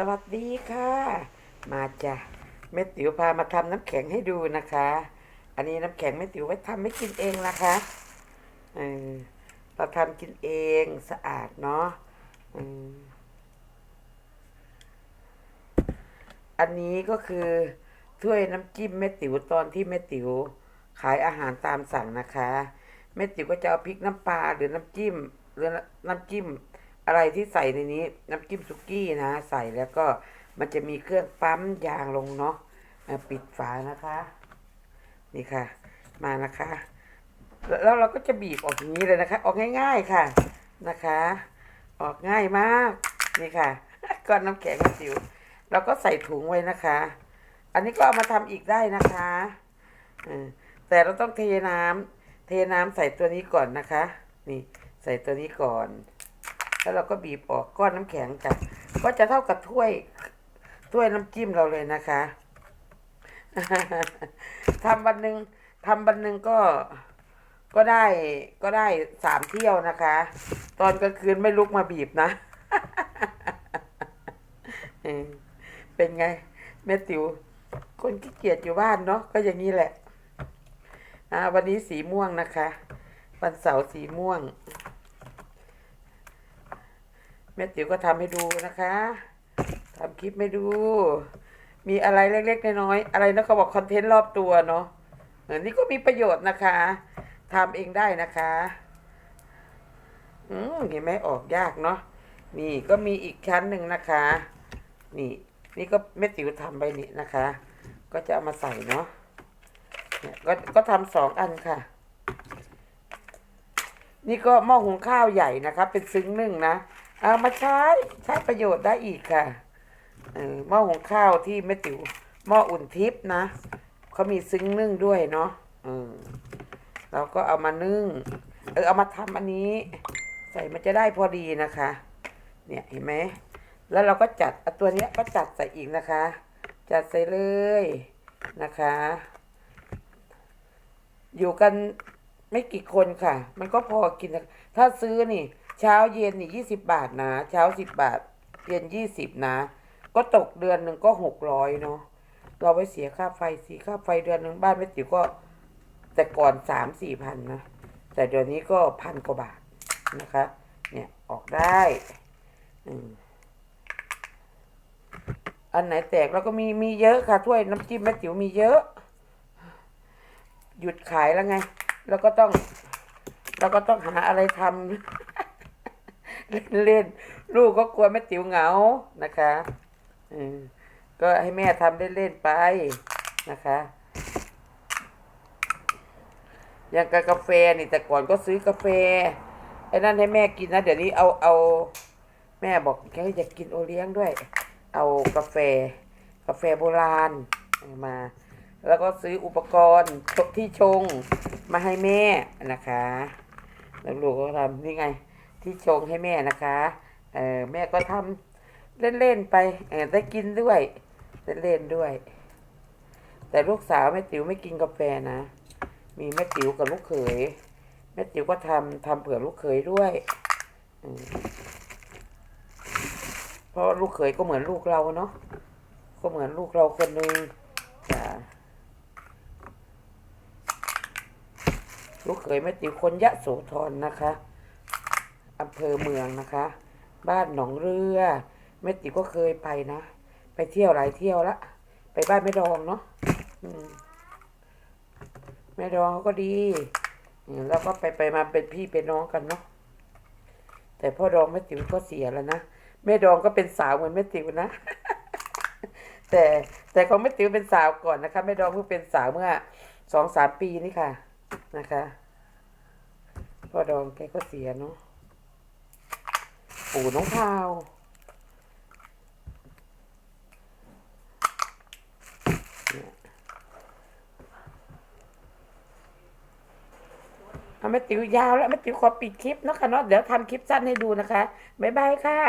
สวัสดีค่ะ มาจ้ะแม่ติ๋วพามาทำน้ำแข็งให้ดูนะคะ อันนี้น้ำแข็งแม่ติ๋วไว้ทำไม่กินเองนะคะเออเราทำกินเองสะอาดเนาะอันนี้ก็คือถ้วยน้ำจิ้มแม่ติ๋วตอนที่แม่ติ๋วขายอาหารตามสั่งนะคะแม่ติ๋วก็จะเอาพริกน้ำปลาหรือน้ำจิ้มหรือน้ำจิ้ม อะไรที่ใส่ในนี้ น้ำจิ้มสุกี้นะ ใส่แล้วก็มันจะมีเครื่องปั๊มยางลงเนาะปิดฝานะคะ นี่ค่ะ มานะคะ แล้วเราก็จะบีบออกอย่างนี้เลยนะคะ ออกง่าย ๆค่ะนะคะ ออกง่ายมากนี่ค่ะก้อนน้ำแข็งจิ๋วเราก็ใส่ถุงไว้นะคะ อันนี้ก็เอามาทำอีกได้นะคะแต่เราต้องเทน้ำเทน้ำใส่ตัวนี้ก่อนนะคะ นี่ใส่ตัวนี้ก่อน แล้วเราก็บีบออกก้อนน้ำแข็งจ้ะก็จะเท่ากับถ้วยถ้วยน้ำจิ้มเราเลยนะคะทำวันหนึ่งทำวันหนึ่งก็ก็ได้ก็ได้สามเที่ยวนะคะ ตอนกลางคืนไม่ลุกมาบีบนะเป็นไงแม่ติ๋วคนขี้เกียจอยู่บ้านเนาะก็อย่างนี้แหละวันนี้สีม่วงนะคะ วันเสาร์สีม่วง แม่ติ๋วก็ทำให้ดูนะคะทำคลิปให้ดู มีอะไรเล็กๆน้อยๆอะไรนะเขาบอกคอนเทนต์รอบตัวเนาะเออนนี่ก็มีประโยชน์นะคะทำเองได้นะคะ อืมเห็นไหมออกยากเนาะนี่ก็มีอีกชั้นหนึ่งนะคะ นี่ นี่ก็แม่ติ๋วทำไปนี่นะคะ ก็จะเอามาใส่เนาะเนี่ยก็ก็ทำสองอันค่ะ นี่ก็หม้อหุงข้าวใหญ่นะคะ เป็นซึ้งนึ่งนะ เอามาใช้ใช้ประโยชน์ได้อีกค่ะหม้อหุงข้าวที่แม่ติ๋วหม้ออุ่นทิพย์นะเขามีซึ้งนึ่งด้วยเนาะอืมเราก็เอามานึ่ง เออเอามาทำอันนี้ ใส่มันจะได้พอดีนะคะ เนี่ยเห็นไหมแล้วเราก็จัดเอาตัวเนี้ยก็จัดใส่อีกนะคะ จัดใส่เลยนะคะ อยู่กันไม่กี่คนค่ะ มันก็พอกิน ถ้าซื้อนี่ เช้าเย็นนี่ยี่สิบบาทนะ เช้าสิบบาท เย็นยี่สิบนะ ก็ตกเดือนหนึ่งก็หกร้อยเนาะเราไปเสียค่าไฟสีค่าไฟเดือนหนึ่งบ้านแม่ติ๋วก็ แต่ก่อนสามสี่พันนะแต่เดี๋ยวนี้ก็พันกว่าบาทนะคะ เนี่ยออกได้อันไหนแตกแล้วก็มีมีเยอะค่ะถ้วยน้ำจิ้มแม่ติ๋วมีเยอะ หยุดขายแล้วไง แล้วก็ต้องเราก็ต้องหาอะไรทำ เล่นๆลูกก็กลัวแม่ติ๋วเหงานะคะอืมก็ให้แม่ทำเล่นๆไปนะคะอย่างกับกาแฟนี่แต่ก่อนก็ซื้อกาแฟไอ้นั่นให้แม่กินนะเดี๋ยวนี้เอาเอา แม่บอกแกอยากกินโอเลี้ยงด้วย เอากาแฟ กาแฟโบราณมา แล้วก็ซื้ออุปกรณ์ที่ชงมาให้แม่นะคะแล้วลูกก็ทำนี่ไง ที่ชงให้แม่นะคะเออแม่ก็ทำเล่นๆไปเออได้กินด้วยเล่นๆด้วย แต่ลูกสาวแม่ติ๋วไม่กินกาแฟนะ มีแม่ติ๋วกับลูกเขยแม่ติ๋วก็ทำทำเผื่อลูกเขยด้วยเพราะลูกเขยก็เหมือนลูกเราเนาะก็เหมือนลูกเราคนหนึ่งจ้ะลูกเขยแม่ติ๋วคนยะโสธรนะคะ อำเภอเมืองนะคะ บ้านหนองเรือแม่ติ๋วก็เคยไปนะ ไปเที่ยวหลายเที่ยวละ ไปบ้านแม่ดองเนาะมแม่ดองเขาก็ดีแล้วก็ไปไปมาเป็นพี่เป็นน้องกันเนาะแต่พ่อดองแม่ติ๋วก็เสียแล้วนะแม่ดองก็เป็นสาวเหมือนแม่ติ๋วนะ แต่แต่ของแม่ติ๋วเป็นสาวก่อนนะคะแม่ดองเพิ่งเป็นสาวเมื่อสองสามปีนี่ค่ะนะคะ พ่อดองแกก็เสียเนาะ ปู่น้องพาวเอาแม่ติ๋วยาวแล้วแม่ติ๋วขอปิดคลิปนะคะเนาะเดี๋ยวทำคลิปสั้นให้ดูนะคะ บ๊ายบายค่ะ